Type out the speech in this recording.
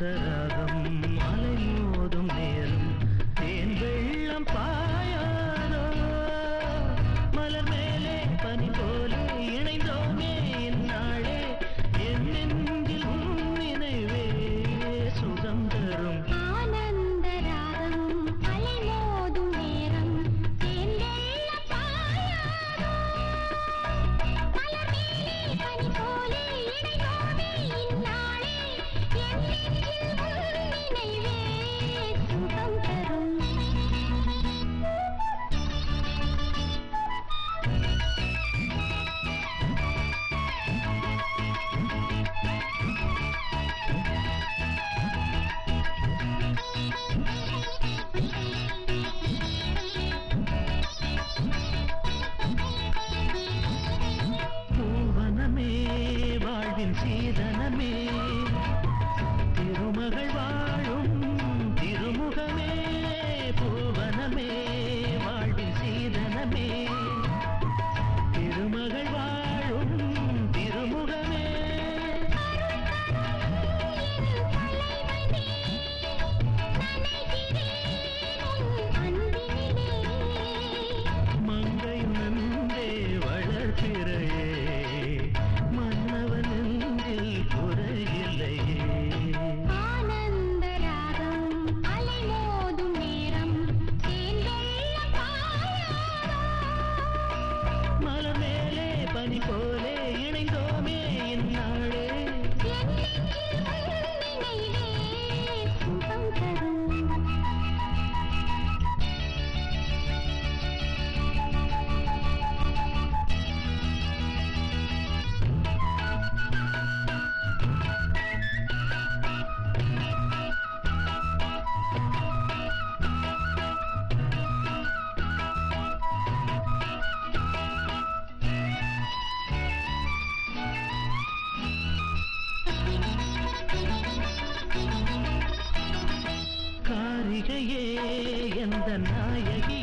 சுந்தர வாழ்வின் சீதனமே. திருமகள் வாழும் திருமுகமே. பூவனமே வாழ்வின் சீதனமே. காட்சியே எந்த நாயகி